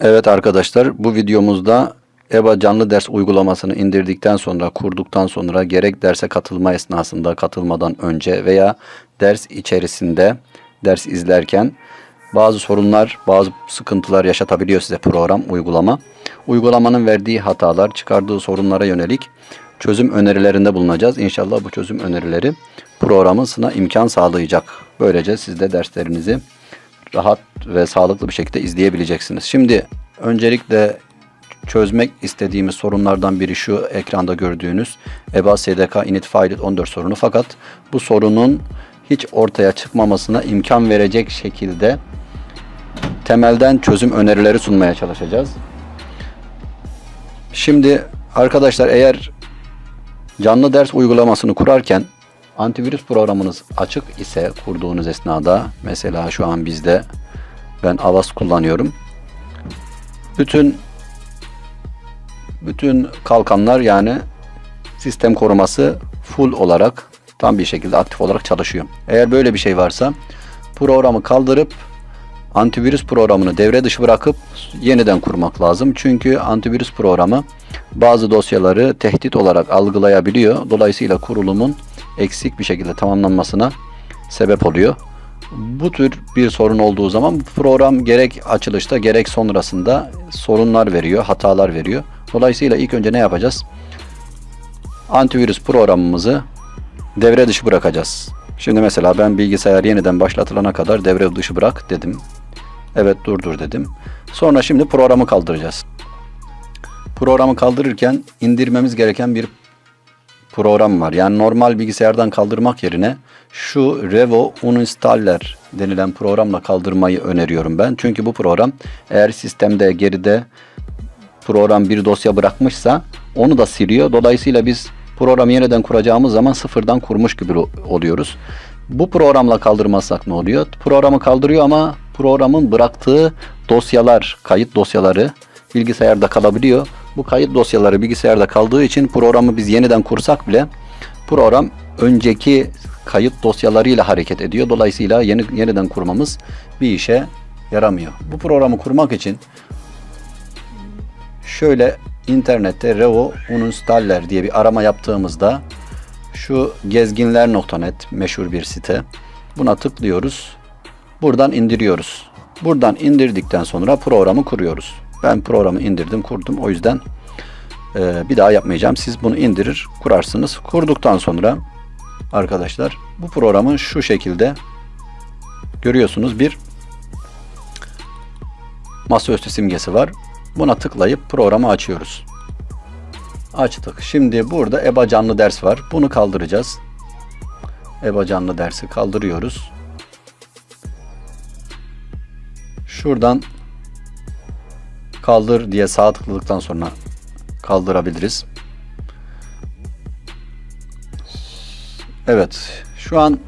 Evet arkadaşlar bu videomuzda EBA canlı ders uygulamasını indirdikten sonra kurduktan sonra gerek derse katılma esnasında katılmadan önce veya ders içerisinde ders izlerken bazı sorunlar bazı sıkıntılar yaşatabiliyor size program uygulama. Uygulamanın verdiği hatalar çıkardığı sorunlara yönelik çözüm önerilerinde bulunacağız. İnşallah bu çözüm önerileri programın sına imkan sağlayacak. Böylece siz de derslerinizi rahat ve sağlıklı bir şekilde izleyebileceksiniz. Şimdi öncelikle çözmek istediğimiz sorunlardan biri şu ekranda gördüğünüz EBA SDK init failet 14 sorunu. Fakat bu sorunun hiç ortaya çıkmamasına imkan verecek şekilde temelden çözüm önerileri sunmaya çalışacağız. Şimdi arkadaşlar eğer canlı ders uygulamasını kurarken antivirüs programınız açık ise kurduğunuz esnada mesela şu an bizde ben Avast kullanıyorum. Bütün bütün kalkanlar yani sistem koruması full olarak tam bir şekilde aktif olarak çalışıyor. Eğer böyle bir şey varsa programı kaldırıp antivirüs programını devre dışı bırakıp yeniden kurmak lazım. Çünkü antivirüs programı bazı dosyaları tehdit olarak algılayabiliyor. Dolayısıyla kurulumun eksik bir şekilde tamamlanmasına sebep oluyor. Bu tür bir sorun olduğu zaman program gerek açılışta gerek sonrasında sorunlar veriyor, hatalar veriyor. Dolayısıyla ilk önce ne yapacağız? Antivirüs programımızı devre dışı bırakacağız. Şimdi mesela ben bilgisayar yeniden başlatılana kadar devre dışı bırak dedim. Evet durdur dedim. Sonra şimdi programı kaldıracağız. Programı kaldırırken indirmemiz gereken bir program var. Yani normal bilgisayardan kaldırmak yerine şu Revo Uninstaller denilen programla kaldırmayı öneriyorum ben. Çünkü bu program eğer sistemde geride program bir dosya bırakmışsa onu da siliyor. Dolayısıyla biz programı yeniden kuracağımız zaman sıfırdan kurmuş gibi oluyoruz. Bu programla kaldırmazsak ne oluyor? Programı kaldırıyor ama programın bıraktığı dosyalar, kayıt dosyaları bilgisayarda kalabiliyor. Bu kayıt dosyaları bilgisayarda kaldığı için programı biz yeniden kursak bile program önceki kayıt dosyalarıyla hareket ediyor. Dolayısıyla yeni, yeniden kurmamız bir işe yaramıyor. Bu programı kurmak için şöyle internette Revo Uninstaller diye bir arama yaptığımızda şu gezginler.net meşhur bir site. Buna tıklıyoruz. Buradan indiriyoruz. Buradan indirdikten sonra programı kuruyoruz. Ben programı indirdim, kurdum. O yüzden e, bir daha yapmayacağım. Siz bunu indirir, kurarsınız. Kurduktan sonra arkadaşlar bu programın şu şekilde görüyorsunuz bir masaüstü simgesi var. Buna tıklayıp programı açıyoruz. Açtık. Şimdi burada EBA canlı ders var. Bunu kaldıracağız. EBA canlı dersi kaldırıyoruz. Şuradan kaldır diye sağ tıkladıktan sonra kaldırabiliriz. Evet. Şu an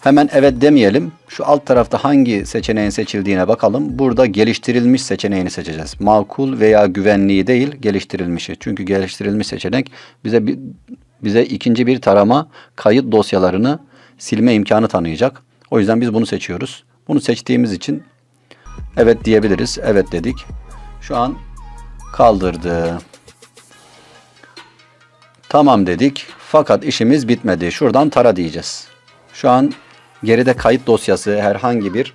hemen evet demeyelim. Şu alt tarafta hangi seçeneğin seçildiğine bakalım. Burada geliştirilmiş seçeneğini seçeceğiz. Makul veya güvenliği değil, geliştirilmişi. Çünkü geliştirilmiş seçenek bize bir, bize ikinci bir tarama kayıt dosyalarını silme imkanı tanıyacak. O yüzden biz bunu seçiyoruz. Bunu seçtiğimiz için evet diyebiliriz. Evet dedik. Şu an kaldırdı. Tamam dedik. Fakat işimiz bitmedi. Şuradan tara diyeceğiz. Şu an geride kayıt dosyası herhangi bir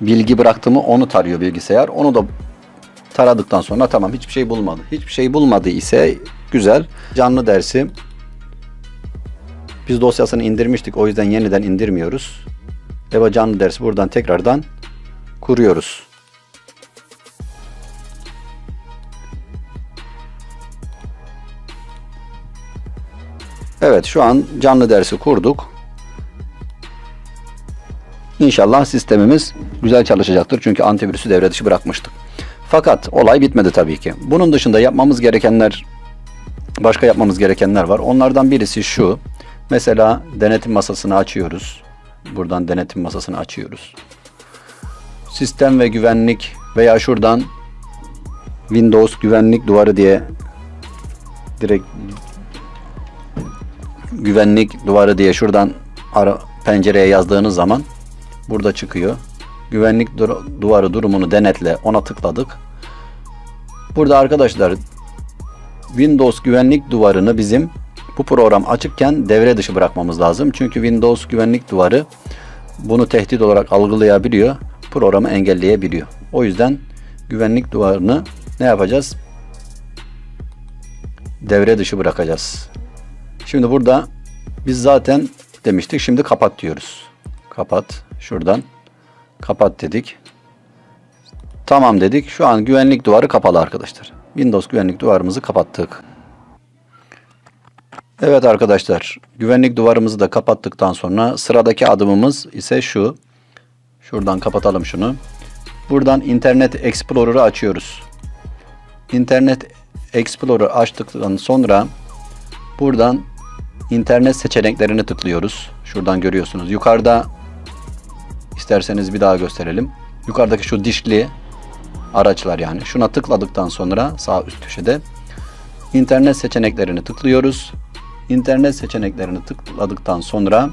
bilgi bıraktı mı onu tarıyor bilgisayar. Onu da taradıktan sonra tamam hiçbir şey bulmadı. Hiçbir şey bulmadı ise güzel. Canlı dersi biz dosyasını indirmiştik. O yüzden yeniden indirmiyoruz. EBA canlı dersi buradan tekrardan kuruyoruz. Evet şu an canlı dersi kurduk. İnşallah sistemimiz güzel çalışacaktır. Çünkü antivirüsü devre dışı bırakmıştık. Fakat olay bitmedi tabii ki. Bunun dışında yapmamız gerekenler başka yapmamız gerekenler var. Onlardan birisi şu. Mesela denetim masasını açıyoruz. Buradan denetim masasını açıyoruz. Sistem ve güvenlik veya şuradan Windows güvenlik duvarı diye direkt güvenlik duvarı diye şuradan ara, pencereye yazdığınız zaman burada çıkıyor. güvenlik dur- duvarı durumunu denetle ona tıkladık. Burada arkadaşlar Windows güvenlik duvarını bizim bu program açıkken devre dışı bırakmamız lazım. Çünkü Windows güvenlik duvarı bunu tehdit olarak algılayabiliyor. Programı engelleyebiliyor. O yüzden güvenlik duvarını ne yapacağız? Devre dışı bırakacağız. Şimdi burada biz zaten demiştik. Şimdi kapat diyoruz. Kapat. Şuradan. Kapat dedik. Tamam dedik. Şu an güvenlik duvarı kapalı arkadaşlar. Windows güvenlik duvarımızı kapattık. Evet arkadaşlar. Güvenlik duvarımızı da kapattıktan sonra sıradaki adımımız ise şu. Şuradan kapatalım şunu. Buradan Internet Explorer'ı açıyoruz. Internet Explorer açtıktan sonra buradan internet seçeneklerini tıklıyoruz. Şuradan görüyorsunuz. Yukarıda isterseniz bir daha gösterelim. Yukarıdaki şu dişli araçlar yani. Şuna tıkladıktan sonra sağ üst köşede internet seçeneklerini tıklıyoruz. İnternet seçeneklerini tıkladıktan sonra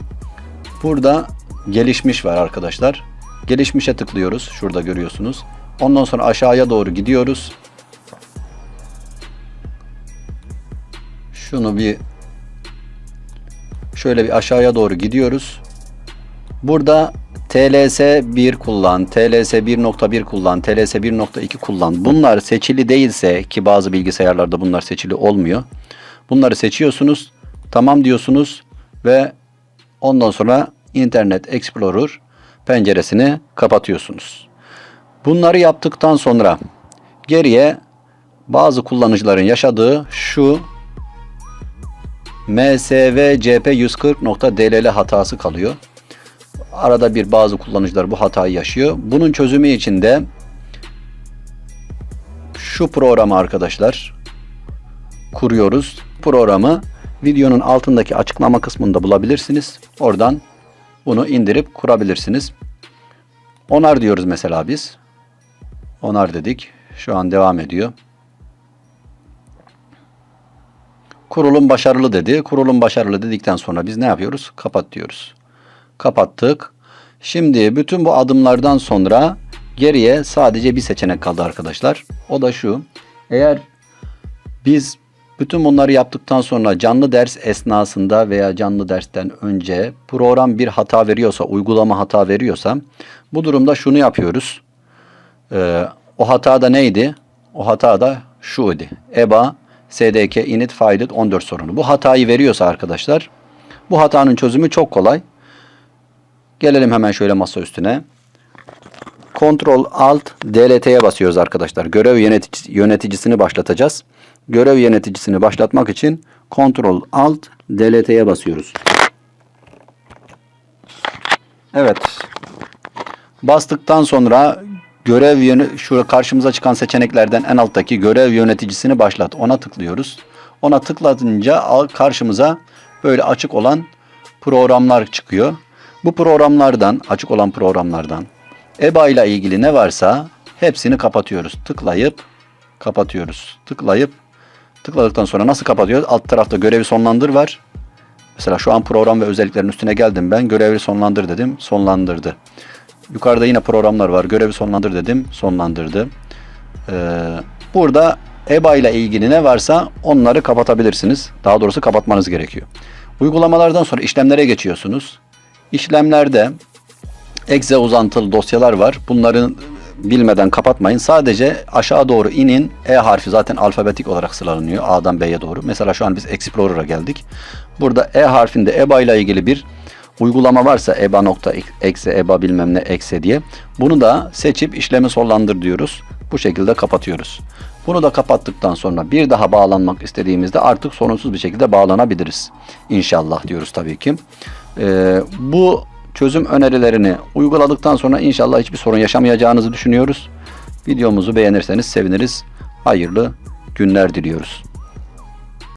burada gelişmiş var arkadaşlar. Gelişmişe tıklıyoruz. Şurada görüyorsunuz. Ondan sonra aşağıya doğru gidiyoruz. Şunu bir şöyle bir aşağıya doğru gidiyoruz. Burada TLS 1 kullan, TLS 1.1 kullan, TLS 1.2 kullan. Bunlar seçili değilse ki bazı bilgisayarlarda bunlar seçili olmuyor. Bunları seçiyorsunuz. Tamam diyorsunuz ve ondan sonra Internet Explorer penceresini kapatıyorsunuz. Bunları yaptıktan sonra geriye bazı kullanıcıların yaşadığı şu msvcp140.dll hatası kalıyor. Arada bir bazı kullanıcılar bu hatayı yaşıyor. Bunun çözümü için de şu programı arkadaşlar kuruyoruz. Programı videonun altındaki açıklama kısmında bulabilirsiniz. Oradan bunu indirip kurabilirsiniz. Onar diyoruz mesela biz. Onar dedik. Şu an devam ediyor. Kurulum başarılı dedi. Kurulum başarılı dedikten sonra biz ne yapıyoruz? Kapat diyoruz. Kapattık. Şimdi bütün bu adımlardan sonra geriye sadece bir seçenek kaldı arkadaşlar. O da şu. Eğer biz bütün bunları yaptıktan sonra canlı ders esnasında veya canlı dersten önce program bir hata veriyorsa, uygulama hata veriyorsa bu durumda şunu yapıyoruz. Ee, o hata da neydi? O hata da şu idi. EBA SDK init failet 14 sorunu. Bu hatayı veriyorsa arkadaşlar bu hatanın çözümü çok kolay. Gelelim hemen şöyle masa üstüne. Ctrl Alt DLT'ye basıyoruz arkadaşlar. Görev yönetici, yöneticisini başlatacağız. Görev yöneticisini başlatmak için Ctrl Alt DLT'ye basıyoruz. Evet. Bastıktan sonra görev yönü şu karşımıza çıkan seçeneklerden en alttaki görev yöneticisini başlat. Ona tıklıyoruz. Ona tıklatınca karşımıza böyle açık olan programlar çıkıyor. Bu programlardan, açık olan programlardan EBA ile ilgili ne varsa hepsini kapatıyoruz. Tıklayıp kapatıyoruz. Tıklayıp tıkladıktan sonra nasıl kapatıyoruz? Alt tarafta görevi sonlandır var. Mesela şu an program ve özelliklerin üstüne geldim ben. Görevi sonlandır dedim. Sonlandırdı. Yukarıda yine programlar var. Görevi sonlandır dedim. Sonlandırdı. Ee, burada EBA ile ilgili ne varsa onları kapatabilirsiniz. Daha doğrusu kapatmanız gerekiyor. Uygulamalardan sonra işlemlere geçiyorsunuz. İşlemlerde exe uzantılı dosyalar var. Bunları bilmeden kapatmayın. Sadece aşağı doğru inin. E harfi zaten alfabetik olarak sıralanıyor. A'dan B'ye doğru. Mesela şu an biz Explorer'a geldik. Burada E harfinde EBA ile ilgili bir uygulama varsa EBA nokta exe EBA bilmem ne exe diye bunu da seçip işlemi sonlandır diyoruz. Bu şekilde kapatıyoruz. Bunu da kapattıktan sonra bir daha bağlanmak istediğimizde artık sorunsuz bir şekilde bağlanabiliriz. İnşallah diyoruz tabii ki. Ee, bu çözüm önerilerini uyguladıktan sonra inşallah hiçbir sorun yaşamayacağınızı düşünüyoruz. Videomuzu beğenirseniz seviniriz. Hayırlı günler diliyoruz.